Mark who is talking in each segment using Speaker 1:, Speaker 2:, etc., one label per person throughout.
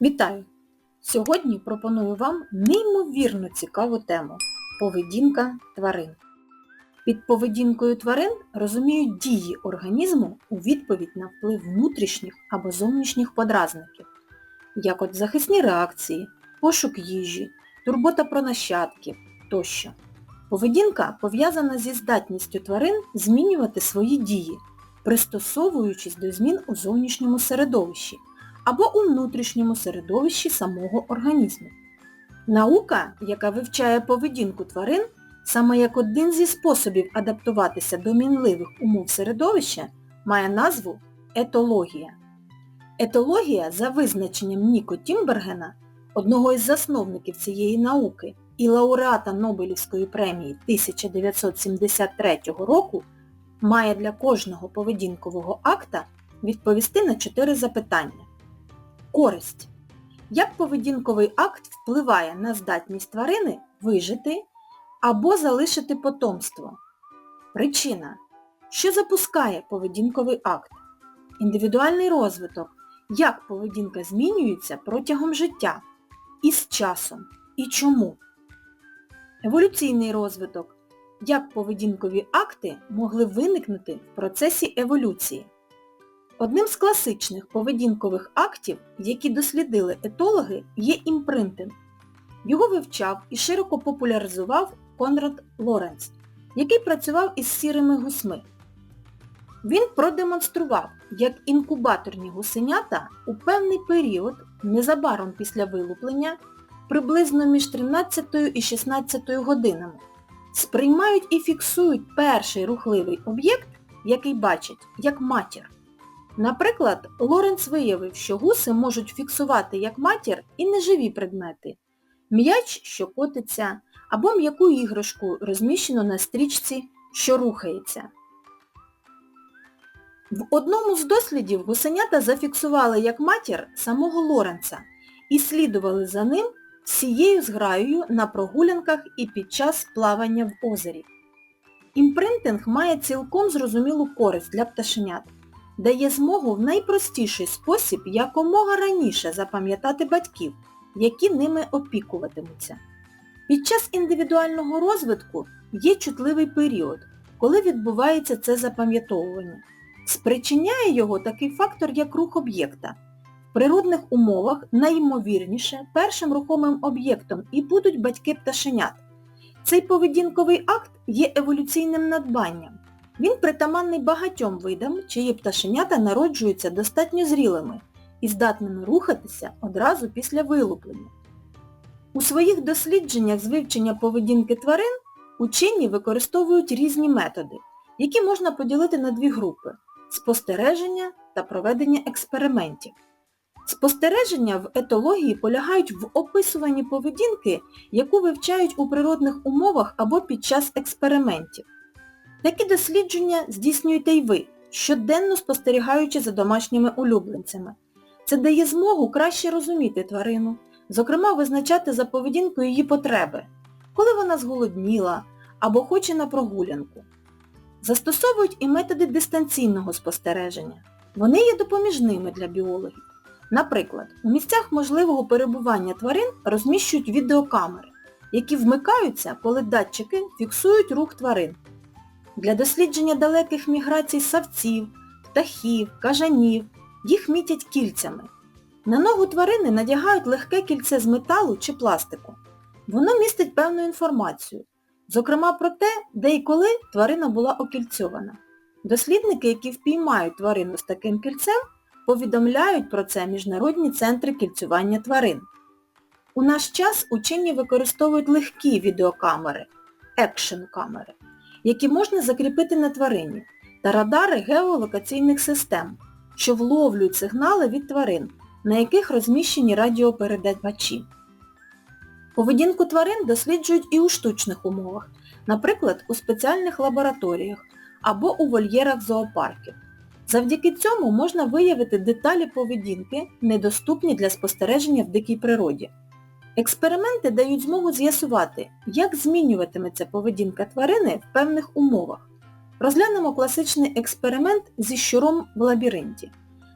Speaker 1: Вітаю! Сьогодні пропоную вам неймовірно цікаву тему – поведінка тварин. Під поведінкою тварин розуміють дії організму у відповідь на вплив внутрішніх або зовнішніх подразників, як от захисні реакції, пошук їжі, турбота про нащадків тощо. Поведінка пов'язана зі здатністю тварин змінювати свої дії, пристосовуючись до змін у зовнішньому середовищі або у внутрішньому середовищі самого організму. Наука, яка вивчає поведінку тварин, саме як один зі способів адаптуватися до мінливих умов середовища, має назву етологія. Етологія за визначенням Ніко Тімбергена, одного із засновників цієї науки і лауреата Нобелівської премії 1973 року, має для кожного поведінкового акта відповісти на чотири запитання. Користь. Як поведінковий акт впливає на здатність тварини вижити або залишити потомство? Причина. Що запускає поведінковий акт? Індивідуальний розвиток. Як поведінка змінюється протягом життя? І з часом? І чому? Еволюційний розвиток. Як поведінкові акти могли виникнути в процесі еволюції? Одним з класичних поведінкових актів, які дослідили етологи, є імпринтинг. Його вивчав і широко популяризував Конрад Лоренц, який працював із сірими гусьми. Він продемонстрував, як інкубаторні гусенята у певний період, незабаром після вилуплення, приблизно між 13 і 16 годинами, сприймають і фіксують перший рухливий об'єкт, який бачать, як матір. Наприклад, Лоренц виявив, що гуси можуть фіксувати як матір і неживі предмети. М'яч, що котиться, або м'яку іграшку, розміщену на стрічці, що рухається. В одному з дослідів гусенята зафіксували як матір самого Лоренца і слідували за ним всією зграєю на прогулянках і під час плавання в озері. Імпринтинг має цілком зрозумілу користь для пташенят дає змогу в найпростіший спосіб якомога раніше запам'ятати батьків, які ними опікуватимуться. Під час індивідуального розвитку є чутливий період, коли відбувається це запам'ятовування. Спричиняє його такий фактор, як рух об'єкта. В природних умовах найімовірніше першим рухомим об'єктом і будуть батьки пташенят. Цей поведінковий акт є еволюційним надбанням. Він притаманний багатьом видам, чиї пташенята народжуються достатньо зрілими і здатними рухатися одразу після вилуплення. У своїх дослідженнях з вивчення поведінки тварин учені використовують різні методи, які можна поділити на дві групи спостереження та проведення експериментів. Спостереження в етології полягають в описуванні поведінки, яку вивчають у природних умовах або під час експериментів. Такі дослідження здійснюєте й ви, щоденно спостерігаючи за домашніми улюбленцями. Це дає змогу краще розуміти тварину, зокрема визначати за поведінкою її потреби, коли вона зголодніла або хоче на прогулянку. Застосовують і методи дистанційного спостереження. Вони є допоміжними для біологів. Наприклад, у місцях можливого перебування тварин розміщують відеокамери, які вмикаються, коли датчики фіксують рух тварин. Для дослідження далеких міграцій савців, птахів, кажанів їх мітять кільцями. На ногу тварини надягають легке кільце з металу чи пластику. Воно містить певну інформацію, зокрема про те, де і коли тварина була окільцьована. Дослідники, які впіймають тварину з таким кільцем, повідомляють про це міжнародні центри кільцювання тварин. У наш час учені використовують легкі відеокамери, екшн-камери які можна закріпити на тварині, та радари геолокаційних систем, що вловлюють сигнали від тварин, на яких розміщені радіопередавачі. Поведінку тварин досліджують і у штучних умовах, наприклад, у спеціальних лабораторіях або у вольєрах зоопарків. Завдяки цьому можна виявити деталі поведінки, недоступні для спостереження в дикій природі. Експерименти дають змогу з'ясувати, як змінюватиметься поведінка тварини в певних умовах. Розглянемо класичний експеримент зі щуром в лабіринті.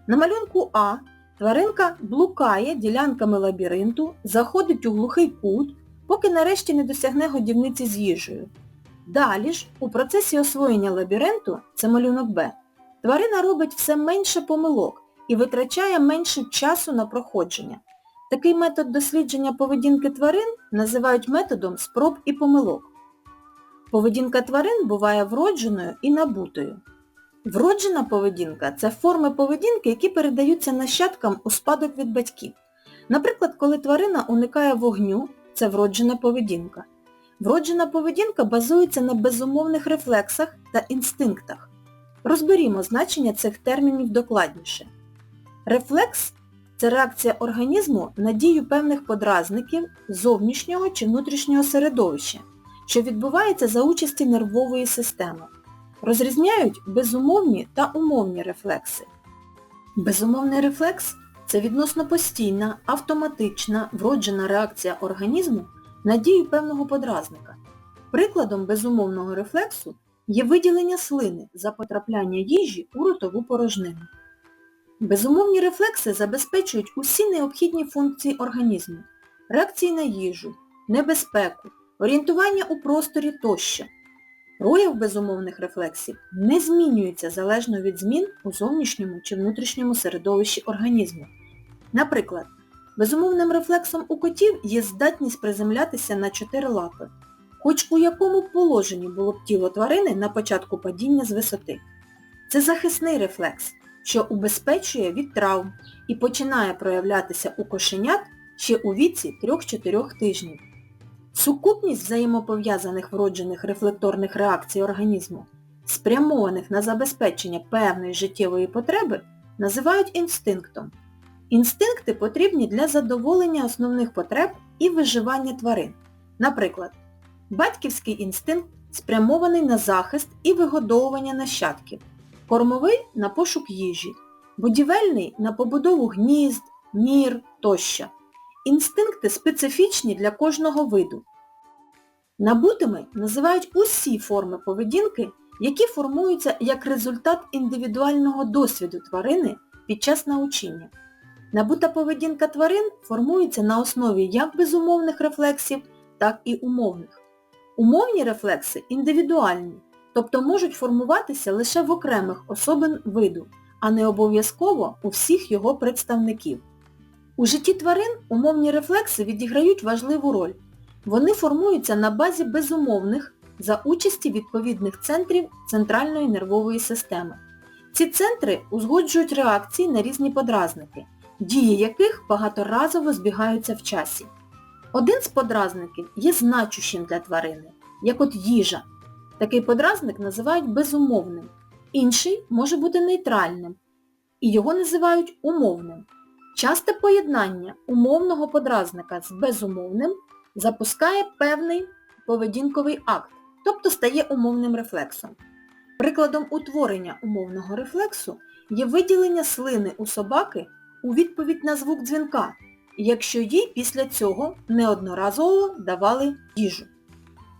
Speaker 1: На малюнку А тваринка блукає ділянками лабіринту, заходить у глухий кут, поки нарешті не досягне годівниці з їжею. Далі ж, у процесі освоєння лабіринту, це малюнок Б, тварина робить все менше помилок і витрачає менше часу на проходження. Такий метод дослідження поведінки тварин називають методом спроб і помилок. Поведінка тварин буває вродженою і набутою. Вроджена поведінка – це форми поведінки, які передаються нащадкам у спадок від батьків. Наприклад, коли тварина уникає вогню, це вроджена поведінка. Вроджена поведінка базується на безумовних рефлексах та інстинктах. Розберімо значення цих термінів докладніше. Рефлекс це реакція організму на дію певних подразників зовнішнього чи внутрішнього середовища, що відбувається за участі нервової системи. Розрізняють безумовні та умовні рефлекси. Безумовний рефлекс це відносно постійна, автоматична, вроджена реакція організму на дію певного подразника. Прикладом безумовного рефлексу є виділення слини за потрапляння їжі у ротову порожнину. Безумовні рефлекси забезпечують усі необхідні функції організму, реакції на їжу, небезпеку, орієнтування у просторі тощо. Прояв безумовних рефлексів не змінюється залежно від змін у зовнішньому чи внутрішньому середовищі організму. Наприклад, безумовним рефлексом у котів є здатність приземлятися на чотири лапи, хоч у якому положенні було б тіло тварини на початку падіння з висоти. Це захисний рефлекс, що убезпечує від травм і починає проявлятися у кошенят ще у віці 3-4 тижнів. Сукупність взаємопов'язаних вроджених рефлекторних реакцій організму, спрямованих на забезпечення певної життєвої потреби, називають інстинктом. Інстинкти потрібні для задоволення основних потреб і виживання тварин. Наприклад, батьківський інстинкт спрямований на захист і вигодовування нащадків, кормовий на пошук їжі, будівельний на побудову гнізд, нір тощо. Інстинкти специфічні для кожного виду. Набутими називають усі форми поведінки, які формуються як результат індивідуального досвіду тварини під час научення. Набута поведінка тварин формується на основі як безумовних рефлексів, так і умовних. Умовні рефлекси індивідуальні, тобто можуть формуватися лише в окремих особин виду, а не обов'язково у всіх його представників. У житті тварин умовні рефлекси відіграють важливу роль. Вони формуються на базі безумовних за участі відповідних центрів центральної нервової системи. Ці центри узгоджують реакції на різні подразники, дії яких багаторазово збігаються в часі. Один з подразників є значущим для тварини, як от їжа. Такий подразник називають безумовним, інший може бути нейтральним, і його називають умовним. Часте поєднання умовного подразника з безумовним запускає певний поведінковий акт, тобто стає умовним рефлексом. Прикладом утворення умовного рефлексу є виділення слини у собаки у відповідь на звук дзвінка, якщо їй після цього неодноразово давали їжу.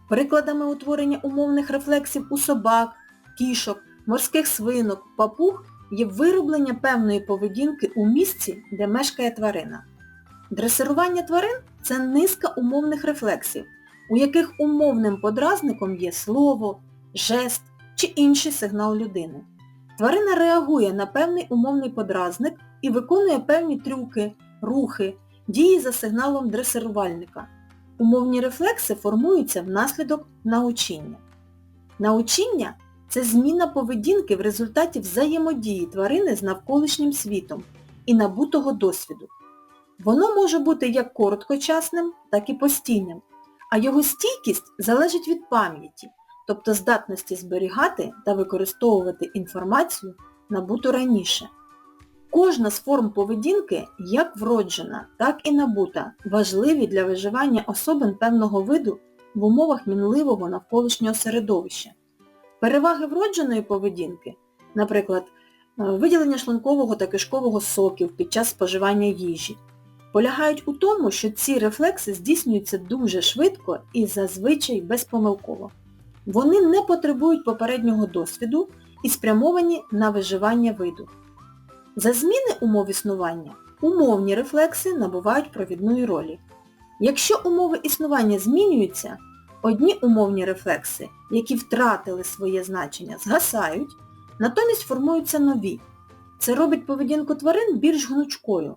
Speaker 1: Прикладами утворення умовних рефлексів у собак, кішок, морських свинок, папуг є вироблення певної поведінки у місці, де мешкає тварина. Дресирування тварин це низка умовних рефлексів, у яких умовним подразником є слово, жест чи інший сигнал людини. Тварина реагує на певний умовний подразник і виконує певні трюки, рухи, дії за сигналом дресирувальника. Умовні рефлекси формуються внаслідок научіння. Научіння це зміна поведінки в результаті взаємодії тварини з навколишнім світом і набутого досвіду. Воно може бути як короткочасним, так і постійним, а його стійкість залежить від пам'яті, тобто здатності зберігати та використовувати інформацію, набуту раніше. Кожна з форм поведінки, як вроджена, так і набута, важливі для виживання особин певного виду в умовах мінливого навколишнього середовища. Переваги вродженої поведінки, наприклад, виділення шлункового та кишкового соків під час споживання їжі, полягають у тому, що ці рефлекси здійснюються дуже швидко і зазвичай безпомилково. Вони не потребують попереднього досвіду і спрямовані на виживання виду. За зміни умов існування умовні рефлекси набувають провідної ролі. Якщо умови існування змінюються, одні умовні рефлекси, які втратили своє значення, згасають, натомість формуються нові. Це робить поведінку тварин більш гнучкою.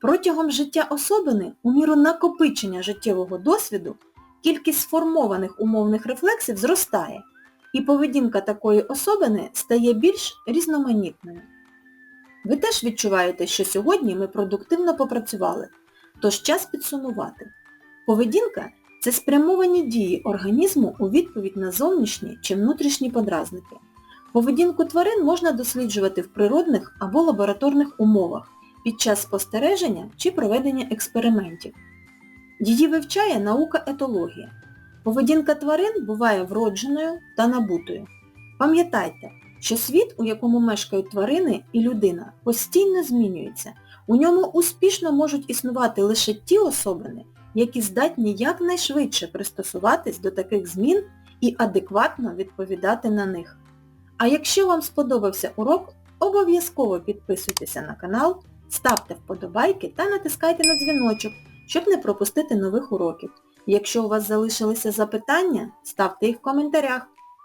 Speaker 1: Протягом життя особини, у міру накопичення життєвого досвіду, кількість сформованих умовних рефлексів зростає, і поведінка такої особини стає більш різноманітною. Ви теж відчуваєте, що сьогодні ми продуктивно попрацювали, тож час підсумувати. Поведінка – це спрямовані дії організму у відповідь на зовнішні чи внутрішні подразники. Поведінку тварин можна досліджувати в природних або лабораторних умовах під час спостереження чи проведення експериментів. Її вивчає наука етологія. Поведінка тварин буває вродженою та набутою. Пам'ятайте, що світ, у якому мешкають тварини і людина, постійно змінюється. У ньому успішно можуть існувати лише ті особини, які здатні якнайшвидше пристосуватись до таких змін і адекватно відповідати на них. А якщо вам сподобався урок, обов'язково підписуйтеся на канал, ставте вподобайки та натискайте на дзвіночок, щоб не пропустити нових уроків. Якщо у вас залишилися запитання, ставте їх в коментарях.